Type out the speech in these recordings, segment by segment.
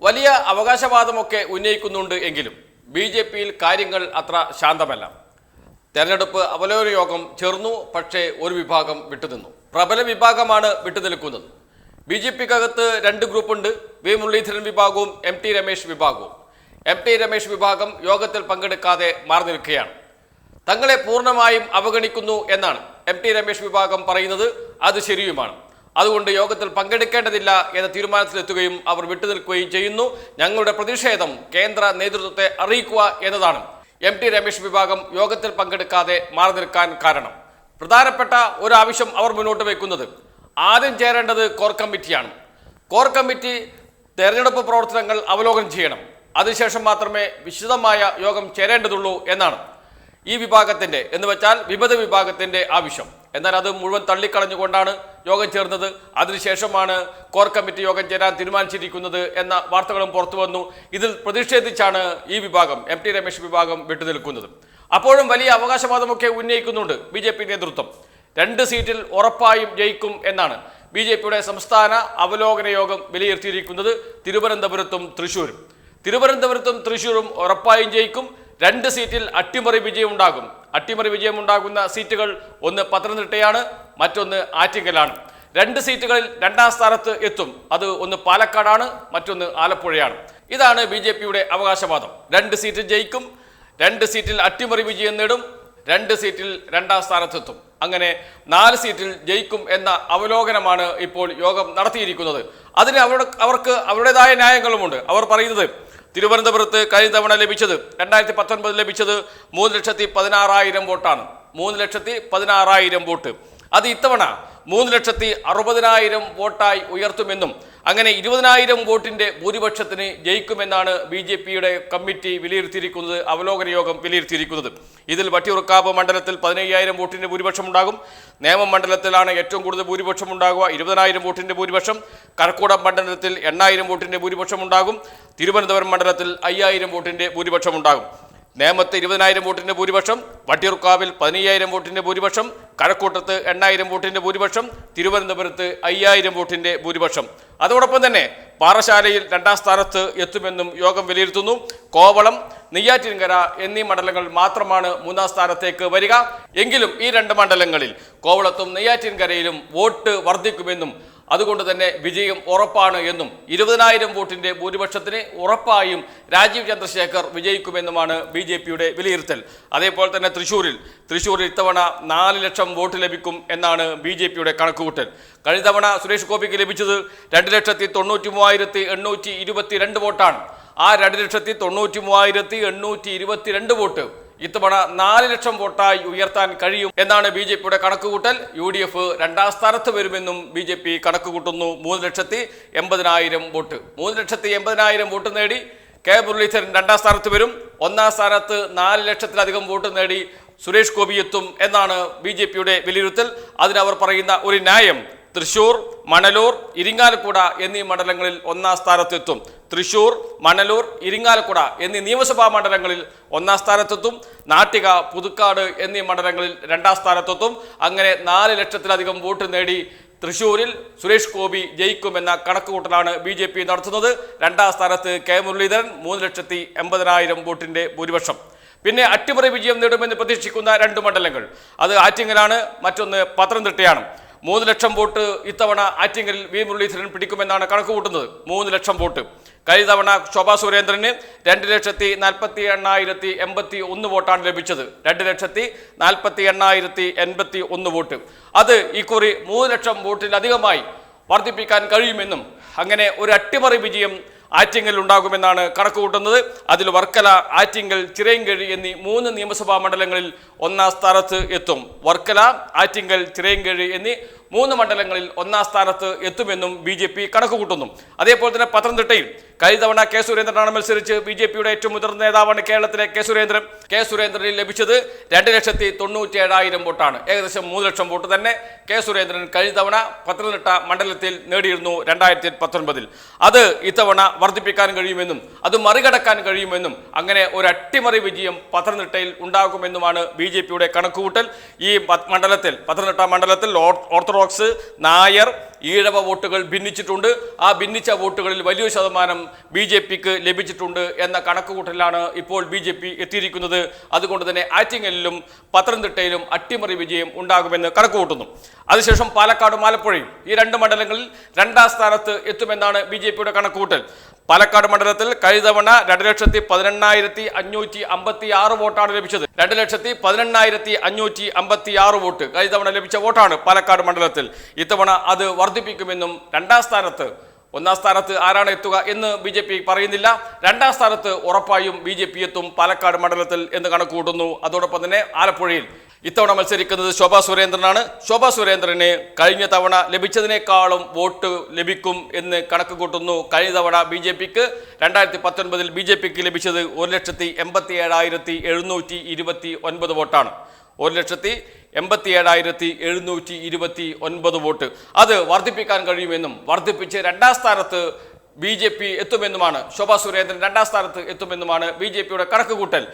വലിയ അവകാശവാദമൊക്കെ ഉന്നയിക്കുന്നുണ്ട് എങ്കിലും ബി ജെ പിയിൽ കാര്യങ്ങൾ അത്ര ശാന്തമല്ല. തെരഞ്ഞെടുപ്പ് അവലോകന യോഗം ചേർന്നു പക്ഷേ ഒരു വിഭാഗം വിട്ടുനിന്നു. പ്രബല വിഭാഗമാണ് വിട്ടുനിൽക്കുന്നത്. ബി ജെ പിക്കകത്ത് രണ്ട് ഗ്രൂപ്പുണ്ട്. വി മുരളീധരൻ വിഭാഗവും എം ടി രമേശ് വിഭാഗവും. എം ടി രമേശ് വിഭാഗം യോഗത്തിൽ പങ്കെടുക്കാതെ മാറി നിൽക്കുകയാണ്. തങ്ങളെ പൂർണമായും അവഗണിക്കുന്നു എന്നാണ് എം ടി രമേശ് വിഭാഗം പറയുന്നത്. അത് ശരിയുമാണ്. അതുകൊണ്ട് യോഗത്തിൽ പങ്കെടുക്കേണ്ടതില്ല എന്ന തീരുമാനത്തിലെത്തുകയും അവർ വിട്ടുനിൽക്കുകയും ചെയ്യുന്നു. ഞങ്ങളുടെ പ്രതിഷേധം കേന്ദ്ര നേതൃത്വത്തെ അറിയിക്കുക എന്നതാണ്. എം ടി രമേശ് വിഭാഗം യോഗത്തിൽ പങ്കെടുക്കാതെ മാറി നിൽക്കാൻ കാരണം. പ്രധാനപ്പെട്ട ഒരു ആവശ്യം അവർ മുന്നോട്ട് വയ്ക്കുന്നത്. ആദ്യം ചേരേണ്ടത് കോർ കമ്മിറ്റിയാണ്. കോർ കമ്മിറ്റി തെരഞ്ഞെടുപ്പ് പ്രവർത്തനങ്ങൾ അവലോകനം ചെയ്യണം. അതിനുശേഷം മാത്രമേ വിശദമായ യോഗം ചേരേണ്ടതുള്ളൂ എന്നാണ് ഈ വിഭാഗത്തിന്റെ എന്ന് വെച്ചാൽ വിമത വിഭാഗത്തിന്റെ ആവശ്യം. എന്നാൽ അത് മുഴുവൻ തള്ളിക്കളഞ്ഞുകൊണ്ടാണ് യോഗം ചേർന്നത്. അതിനുശേഷമാണ് കോർ കമ്മിറ്റി യോഗം ചേരാൻ തീരുമാനിച്ചിരിക്കുന്നത് എന്ന വാർത്തകളും പുറത്തു വന്നു. ഇതിൽ പ്രതിഷേധിച്ചാണ് ഈ വിഭാഗം എം ടി രമേശ് വിഭാഗം വിട്ടുനിൽക്കുന്നത്. അപ്പോഴും വലിയ അവകാശവാദമൊക്കെ ഉന്നയിക്കുന്നുണ്ട് ബി ജെ പി നേതൃത്വം. രണ്ട് സീറ്റിൽ ഉറപ്പായും ജയിക്കും എന്നാണ് ബി ജെ പിയുടെ സംസ്ഥാന അവലോകന യോഗം വിലയിരുത്തിയിരിക്കുന്നത് തിരുവനന്തപുരത്തും തൃശൂരും. തിരുവനന്തപുരത്തും തൃശൂരും ഉറപ്പായും ജയിക്കും. രണ്ട് സീറ്റിൽ അട്ടിമറി വിജയം ഉണ്ടാകും. അട്ടിമറി വിജയമുണ്ടാകുന്ന സീറ്റുകൾ ഒന്ന് പത്തനംതിട്ടയാണ് മറ്റൊന്ന് ആറ്റിങ്ങലാണ്. രണ്ട് സീറ്റുകളിൽ രണ്ടാം സ്ഥാനത്ത് എത്തും. അത് ഒന്ന് പാലക്കാടാണ് മറ്റൊന്ന് ആലപ്പുഴയാണ്. ഇതാണ് ബി ജെ പിയുടെ അവകാശവാദം. രണ്ട് സീറ്റ് ജയിക്കും രണ്ട് സീറ്റിൽ അട്ടിമറി വിജയം നേടും രണ്ട് സീറ്റിൽ രണ്ടാം സ്ഥാനത്തെത്തും അങ്ങനെ നാല് സീറ്റിൽ ജയിക്കും എന്ന അവലോകനമാണ് ഇപ്പോൾ യോഗം നടത്തിയിരിക്കുന്നത്. അതിന് അവരുടെ അവർക്ക് അവരുടേതായ ന്യായങ്ങളുമുണ്ട്. അവർ പറയുന്നത് തിരുവനന്തപുരത്ത് കഴിഞ്ഞ തവണ ലഭിച്ചത് രണ്ടായിരത്തി പത്തൊൻപത് ലഭിച്ചത് മൂന്ന് ലക്ഷത്തി പതിനാറായിരം വോട്ടാണ്. മൂന്ന് ലക്ഷത്തി പതിനാറായിരം വോട്ട്. അത് ഇത്തവണ മൂന്ന് ലക്ഷത്തി അറുപതിനായിരം വോട്ടായി ഉയർത്തുമെന്നും അങ്ങനെ ഇരുപതിനായിരം വോട്ടിന്റെ ഭൂരിപക്ഷത്തിന് ജയിക്കുമെന്നാണ് ബി ജെ പിയുടെ കമ്മിറ്റി വിലയിരുത്തിയിരിക്കുന്നത് അവലോകന യോഗം വിലയിരുത്തിയിരിക്കുന്നത്. ഇതിൽ വട്ടിയൂർക്കാവ് മണ്ഡലത്തിൽ പതിനയ്യായിരം വോട്ടിന്റെ ഭൂരിപക്ഷം ഉണ്ടാകും നേമം മണ്ഡലത്തിലാണ് ഏറ്റവും കൂടുതൽ ഭൂരിപക്ഷം ഉണ്ടാകുക ഇരുപതിനായിരം വോട്ടിന്റെ ഭൂരിപക്ഷം. കർക്കൂടം മണ്ഡലത്തിൽ എണ്ണായിരം വോട്ടിന്റെ ഭൂരിപക്ഷം ഉണ്ടാകും തിരുവനന്തപുരം മണ്ഡലത്തിൽ അയ്യായിരം വോട്ടിന്റെ ഭൂരിപക്ഷം ഉണ്ടാകും നേമത്ത് ഇരുപതിനായിരം വോട്ടിന്റെ ഭൂരിപക്ഷം വട്ടിയൂർക്കാവിൽ പതിനയ്യായിരം വോട്ടിന്റെ ഭൂരിപക്ഷം കഴക്കൂട്ടത്ത് എണ്ണായിരം വോട്ടിന്റെ ഭൂരിപക്ഷം തിരുവനന്തപുരത്ത് അയ്യായിരം വോട്ടിന്റെ ഭൂരിപക്ഷം. അതോടൊപ്പം തന്നെ പാറശാലയിൽ രണ്ടാം സ്ഥാനത്ത് എത്തുമെന്നും യോഗം വിലയിരുത്തുന്നു. കോവളം നെയ്യാറ്റിൻകര എന്നീ മണ്ഡലങ്ങൾ മാത്രമാണ് മൂന്നാം സ്ഥാനത്തേക്ക് വരിക. എങ്കിലും ഈ രണ്ട് മണ്ഡലങ്ങളിൽ കോവളത്തും നെയ്യാറ്റിൻകരയിലും വോട്ട് വർദ്ധിക്കുമെന്നും അതുകൊണ്ട് തന്നെ വിജയം ഉറപ്പാണ് എന്നും ഇരുപതിനായിരം വോട്ടിന്റെ ഭൂരിപക്ഷത്തിന് ഉറപ്പായും രാജീവ് ചന്ദ്രശേഖർ വിജയിക്കുമെന്നുമാണ് ബി ജെ പിയുടെ വിലയിരുത്തൽ. അതേപോലെ തന്നെ തൃശൂരിൽ തൃശൂരിൽ ഇത്തവണ നാല് ലക്ഷം വോട്ട് ലഭിക്കും എന്നാണ് ബി ജെ പിയുടെ കണക്കുകൂട്ടൽ. കഴിഞ്ഞ തവണ സുരേഷ് ഗോപിക്ക് ലഭിച്ചത് രണ്ട് ലക്ഷത്തി തൊണ്ണൂറ്റി മൂവായിരത്തി എണ്ണൂറ്റി ഇരുപത്തി രണ്ട് വോട്ടാണ്. ആ രണ്ട് ലക്ഷത്തി തൊണ്ണൂറ്റി മൂവായിരത്തി എണ്ണൂറ്റി ഇരുപത്തിരണ്ട് വോട്ട് ഇത്തവണ നാല് ലക്ഷം വോട്ടായി ഉയർത്താൻ കഴിയും എന്നാണ് ബി ജെ പിയുടെ കണക്കുകൂട്ടൽ. യു ഡി എഫ് രണ്ടാം സ്ഥാനത്ത് വരുമെന്നും ബി ജെ പി കണക്കുകൂട്ടുന്നു. മൂന്ന് ലക്ഷത്തി എൺപതിനായിരം വോട്ട്. മൂന്ന് ലക്ഷത്തി എൺപതിനായിരം വോട്ട് നേടി കെ മുരളീധരൻ രണ്ടാം സ്ഥാനത്ത് വരും. ഒന്നാം സ്ഥാനത്ത് നാല് ലക്ഷത്തിലധികം വോട്ട് നേടി സുരേഷ് ഗോപി എത്തും എന്നാണ് ബി ജെ പിയുടെ വിലയിരുത്തൽ. അതിനവർ പറയുന്ന ഒരു ന്യായം. തൃശൂർ മണലൂർ ഇരിങ്ങാലക്കുട എന്നീ മണ്ഡലങ്ങളിൽ ഒന്നാം സ്ഥാനത്തെത്തും. തൃശൂർ മണലൂർ ഇരിങ്ങാലക്കുട എന്നീ നിയമസഭാ മണ്ഡലങ്ങളിൽ ഒന്നാം സ്ഥാനത്തെത്തും. നാട്ടിക പുതുക്കാട് എന്നീ മണ്ഡലങ്ങളിൽ രണ്ടാം സ്ഥാനത്തെത്തും. അങ്ങനെ നാല് ലക്ഷത്തിലധികം വോട്ട് നേടി തൃശൂരിൽ സുരേഷ് ഗോപി ജയിക്കുമെന്ന കണക്കുകൂട്ടലാണ് ബി ജെ പി നടത്തുന്നത്. രണ്ടാം സ്ഥാനത്ത് കെ മുരളീധരൻ മൂന്ന് ലക്ഷത്തി എൺപതിനായിരം വോട്ടിന്റെ ഭൂരിപക്ഷം. പിന്നെ അട്ടിമറി വിജയം നേടുമെന്ന് പ്രതീക്ഷിക്കുന്ന രണ്ട് മണ്ഡലങ്ങൾ. അത് ആറ്റിങ്ങലാണ് മറ്റൊന്ന് പത്തനംതിട്ടയാണ്. മൂന്ന് ലക്ഷം വോട്ട് ഇത്തവണ ആറ്റിങ്ങലിൽ വി മുരളീധരൻ പിടിക്കുമെന്നാണ് കണക്കുകൂട്ടുന്നത്. മൂന്ന് ലക്ഷം വോട്ട്. കഴിഞ്ഞ തവണ ശോഭാ സുരേന്ദ്രന് രണ്ട് ലക്ഷത്തി നാൽപ്പത്തി എണ്ണായിരത്തി എൺപത്തി ഒന്ന് വോട്ടാണ് ലഭിച്ചത്. രണ്ട് ലക്ഷത്തി നാൽപ്പത്തി എണ്ണായിരത്തി എൺപത്തി ഒന്ന് വോട്ട്. അത് ഇക്കുറി മൂന്ന് ലക്ഷം വോട്ടിലധികമായി വർദ്ധിപ്പിക്കാൻ കഴിയുമെന്നും അങ്ങനെ ഒരു അട്ടിമറി വിജയം ആറ്റിങ്ങൽ ഉണ്ടാകുമെന്നാണ് കണക്കുകൂട്ടുന്നത്. അതിൽ വർക്കല ആറ്റിങ്ങൽ ചിറയൻകഴി എന്നീ മൂന്ന് നിയമസഭാ മണ്ഡലങ്ങളിൽ ഒന്നാം സ്ഥാനത്ത് എത്തും. വർക്കല ആറ്റിങ്ങൽ ചിറയൻകഴി എന്നീ മൂന്ന് മണ്ഡലങ്ങളിൽ ഒന്നാം സ്ഥാനത്ത് എത്തുമെന്നും ബി ജെ പി കണക്കുകൂട്ടുന്നു. അതേപോലെ തന്നെ പത്തനംതിട്ടയിൽ കഴിഞ്ഞ തവണ കെ സുരേന്ദ്രനാണ് മത്സരിച്ച് ബി ജെ പിയുടെ ഏറ്റവും മുതിർന്ന നേതാവാണ് കേരളത്തിലെ കെ സുരേന്ദ്രൻ. കെ സുരേന്ദ്രനിൽ ലഭിച്ചത് രണ്ട് ലക്ഷത്തി തൊണ്ണൂറ്റി ഏഴായിരം വോട്ടാണ്. ഏകദേശം മൂന്ന് ലക്ഷം വോട്ട് തന്നെ കെ സുരേന്ദ്രൻ കഴിഞ്ഞ തവണ പത്തനംതിട്ട മണ്ഡലത്തിൽ നേടിയിരുന്നു രണ്ടായിരത്തി പത്തൊൻപതിൽ അത് ഇത്തവണ വർദ്ധിപ്പിക്കാൻ കഴിയുമെന്നും അത് മറികടക്കാൻ കഴിയുമെന്നും അങ്ങനെ ഒരു അട്ടിമറി വിജയം പത്തനംതിട്ടയിൽ ഉണ്ടാകുമെന്നുമാണ് ബി ജെ പിയുടെ കണക്കുകൂട്ടൽ. ഈ മണ്ഡലത്തിൽ പത്തനംതിട്ട മണ്ഡലത്തിൽ ഓർത്തഡോക്സ് നായർ ഈഴവ വോട്ടുകൾ ഭിന്നിച്ചിട്ടുണ്ട്. ആ ഭിന്നിച്ച വോട്ടുകളിൽ വലിയ ശതമാനം ബി ജെ പിക്ക് ലഭിച്ചിട്ടുണ്ട് എന്ന കണക്കുകൂട്ടലിലാണ് ഇപ്പോൾ ബി ജെ പി എത്തിയിരിക്കുന്നത്. അതുകൊണ്ട് തന്നെ ആറ്റിങ്ങലിലും പത്തനംതിട്ടയിലും അട്ടിമറി വിജയം ഉണ്ടാകുമെന്ന് കണക്കുകൂട്ടുന്നു. അതിനുശേഷം പാലക്കാടും ആലപ്പുഴയും ഈ രണ്ട് മണ്ഡലങ്ങളിൽ രണ്ടാം സ്ഥാനത്ത് എത്തുമെന്നാണ് ബി ജെ പിയുടെ കണക്കുകൂട്ടൽ. പാലക്കാട് മണ്ഡലത്തിൽ കഴിഞ്ഞ തവണ രണ്ട് ലക്ഷത്തി പതിനെണ്ണായിരത്തി അഞ്ഞൂറ്റി അമ്പത്തി ആറ് വോട്ടാണ് ലഭിച്ചത്. രണ്ട് ലക്ഷത്തി പതിനെണ്ണായിരത്തി അഞ്ഞൂറ്റി അമ്പത്തി ആറ് വോട്ട് കഴിഞ്ഞ തവണ ലഭിച്ച വോട്ടാണ് പാലക്കാട് മണ്ഡലത്തിൽ. ഇത്തവണ അത് വർദ്ധിപ്പിക്കുമെന്നും രണ്ടാം സ്ഥാനത്ത് ഒന്നാം സ്ഥാനത്ത് ആരാണ് എത്തുക എന്ന് ബി ജെ പി പറയുന്നില്ല. രണ്ടാം സ്ഥാനത്ത് ഉറപ്പായും ബി ജെ പി എത്തും പാലക്കാട് മണ്ഡലത്തിൽ എന്ന് കണക്കുകൂട്ടുന്നു. അതോടൊപ്പം തന്നെ ആലപ്പുഴയിൽ ഇത്തവണ മത്സരിക്കുന്നത് ശോഭാ സുരേന്ദ്രനാണ്. ശോഭാ സുരേന്ദ്രന് കഴിഞ്ഞ തവണ ലഭിച്ചതിനേക്കാളും വോട്ട് ലഭിക്കും എന്ന് കണക്ക് കൂട്ടുന്നു കഴിഞ്ഞ തവണ ബി ജെ പിക്ക് രണ്ടായിരത്തി പത്തൊൻപതിൽ ബി ജെ പിക്ക് ലഭിച്ചത് ഒരു ലക്ഷത്തി എൺപത്തി ഏഴായിരത്തി എഴുന്നൂറ്റി ഇരുപത്തി ഒൻപത് വോട്ടാണ്. ഒരു ലക്ഷത്തി എൺപത്തി ഏഴായിരത്തി എഴുന്നൂറ്റി ഇരുപത്തി ഒൻപത് വോട്ട്. അത് വർദ്ധിപ്പിക്കാൻ കഴിയുമെന്നും വർദ്ധിപ്പിച്ച് രണ്ടാം സ്ഥാനത്ത് ബി ജെ പി എത്തുമെന്നുമാണ് ശോഭാ സുരേന്ദ്രൻ രണ്ടാം സ്ഥാനത്ത് എത്തുമെന്നുമാണ് ബി ജെ പിയുടെ കണക്കുകൂട്ടൽ.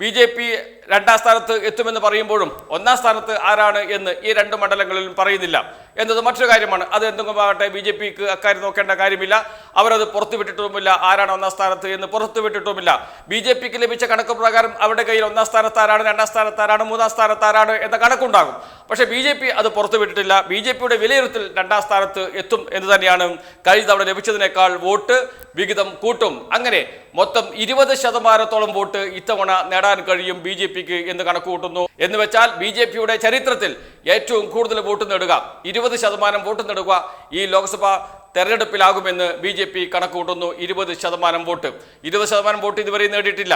ബി ജെ പി രണ്ടാം സ്ഥാനത്ത് എത്തുമെന്ന് പറയുമ്പോഴും ഒന്നാം സ്ഥാനത്ത് ആരാണ് എന്ന് ഈ രണ്ട് മണ്ഡലങ്ങളിലും പറയുന്നില്ല. എന്നത് മറ്റൊരു കാര്യമാണ്. അത് എന്തെങ്കിലുമാകട്ടെ ബി ജെ പിക്ക് അക്കാര്യം നോക്കേണ്ട കാര്യമില്ല. അവരത് പുറത്തുവിട്ടിട്ടുമില്ല ആരാണ് ഒന്നാം സ്ഥാനത്ത് എന്ന് പുറത്തുവിട്ടിട്ടുമില്ല ബി ജെ പിക്ക് ലഭിച്ച കണക്ക് പ്രകാരം അവരുടെ കയ്യിൽ ഒന്നാം സ്ഥാനത്താരാണ് രണ്ടാം സ്ഥാനത്ത് ആരാണ് മൂന്നാം സ്ഥാനത്താരാണ് എന്ന കണക്കുണ്ടാകും. പക്ഷേ ബി ജെ പി അത് പുറത്തുവിട്ടിട്ടില്ല ബി ജെ പിയുടെ വിലയിരുത്തൽ രണ്ടാം സ്ഥാനത്ത് എത്തും എന്ന് തന്നെയാണ് കഴിഞ്ഞ തവണ ലഭിച്ചതിനേക്കാൾ വോട്ട് വിഹിതം കൂട്ടും. അങ്ങനെ മൊത്തം ഇരുപത് ശതമാനത്തോളം വോട്ട് ഇത്തവണ നേടാൻ കഴിയും ബി ജെ പിക്ക് എന്ന് കണക്കുകൂട്ടുന്നു. എന്ന് വെച്ചാൽ ബി ജെ പിയുടെ ചരിത്രത്തിൽ ഏറ്റവും കൂടുതൽ വോട്ട് നേടുക ഇരുപത് ശതമാനം വോട്ട് നേടുക ഈ ലോക്സഭാ തെരഞ്ഞെടുപ്പിലാകുമെന്ന് ബി ജെ പി കണക്കുകൂട്ടുന്നു ഇരുപത് ശതമാനം വോട്ട്. ഇരുപത് ശതമാനം വോട്ട് ഇതുവരെ നേടിയിട്ടില്ല.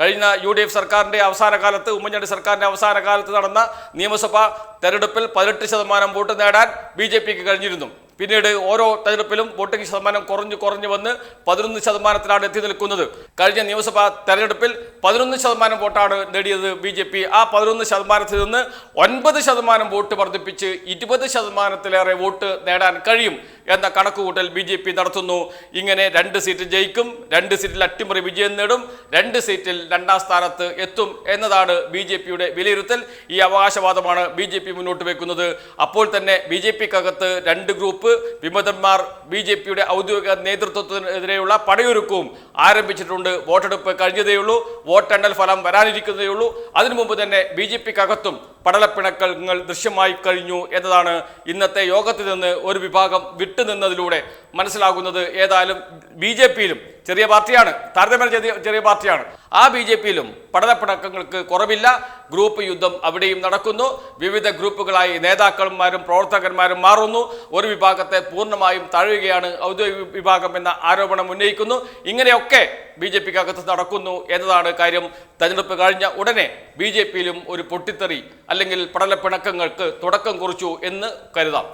കഴിഞ്ഞ യു ഡി എഫ് സർക്കാരിന്റെ അവസാന കാലത്ത് ഉമ്മൻചാണ്ടി സർക്കാരിന്റെ അവസാന കാലത്ത് നടന്ന നിയമസഭാ തെരഞ്ഞെടുപ്പിൽ പതിനെട്ട് ശതമാനം വോട്ട് നേടാൻ ബി ജെ പിക്ക് കഴിഞ്ഞിരുന്നു. പിന്നീട് ഓരോ തെരഞ്ഞെടുപ്പിലും വോട്ടിംഗ് ശതമാനം കുറഞ്ഞു കുറഞ്ഞു വന്ന് പതിനൊന്ന് ശതമാനത്തിലാണ് എത്തി നിൽക്കുന്നത്. കഴിഞ്ഞ നിയമസഭാ തെരഞ്ഞെടുപ്പിൽ പതിനൊന്ന് ശതമാനം വോട്ടാണ് നേടിയത് ബി ജെ പി. ആ പതിനൊന്ന് ശതമാനത്തിൽ നിന്ന് ഒൻപത് ശതമാനം വോട്ട് വർദ്ധിപ്പിച്ച് ഇരുപത് ശതമാനത്തിലേറെ വോട്ട് നേടാൻ കഴിയും എന്ന കണക്കുകൂട്ടൽ ബി ജെ പി നടത്തുന്നു. ഇങ്ങനെ രണ്ട് സീറ്റ് ജയിക്കും രണ്ട് സീറ്റിൽ അട്ടിമറി വിജയം നേടും രണ്ട് സീറ്റിൽ രണ്ടാം സ്ഥാനത്ത് എത്തും എന്നതാണ് ബി ജെ പിയുടെ വിലയിരുത്തൽ. ഈ അവകാശവാദമാണ് ബി ജെ പി മുന്നോട്ട് വെക്കുന്നത്. അപ്പോൾ തന്നെ ബി ജെ പിക്കകത്ത് രണ്ട് ഗ്രൂപ്പ് വിമതന്മാർ ബി ജെ പിയുടെ ഔദ്യോഗിക നേതൃത്വത്തിനെതിരെയുള്ള പടയൊരുക്കവും ആരംഭിച്ചിട്ടുണ്ട്. വോട്ടെടുപ്പ് കഴിഞ്ഞതേയുള്ളൂ. വോട്ടെണ്ണൽ ഫലം വരാനിരിക്കുന്നതേയുള്ളൂ. അതിനു മുമ്പ് തന്നെ ബി ജെ പിക്കകത്തും പടലപ്പിണക്കങ്ങൾ ദൃശ്യമായി കഴിഞ്ഞു എന്നതാണ് ഇന്നത്തെ യോഗത്തിൽ നിന്ന് ഒരു വിഭാഗം വിട്ടുനിന്നതിലൂടെ മനസ്സിലാകുന്നത്. ഏതായാലും ബി ജെ പിയിലും ചെറിയ പാർട്ടിയാണ്. താരതമ്യം ചെറിയ ചെറിയ പാർട്ടിയാണ്. ആ ബി ജെ പിയിലും പടലപ്പിണക്കങ്ങൾക്ക് കുറവില്ല. ഗ്രൂപ്പ് യുദ്ധം അവിടെയും നടക്കുന്നു. വിവിധ ഗ്രൂപ്പുകളായി നേതാക്കന്മാരും പ്രവർത്തകന്മാരും മാറുന്നു. ഒരു വിഭാഗത്തെ പൂർണമായും തഴയുകയാണ് ഔദ്യോഗിക വിഭാഗം എന്ന ആരോപണം ഉന്നയിക്കുന്നു. ഇങ്ങനെയൊക്കെ ബി ജെ പിക്കകത്ത് നടക്കുന്നു എന്നതാണ് കാര്യം. തെരഞ്ഞെടുപ്പ് കഴിഞ്ഞ ഉടനെ ബി ജെ പിയിലും ഒരു പൊട്ടിത്തെറി അല്ലെങ്കിൽ പടലപ്പിണക്കങ്ങൾക്ക് തുടക്കം കുറിച്ചു എന്ന് കരുതാം.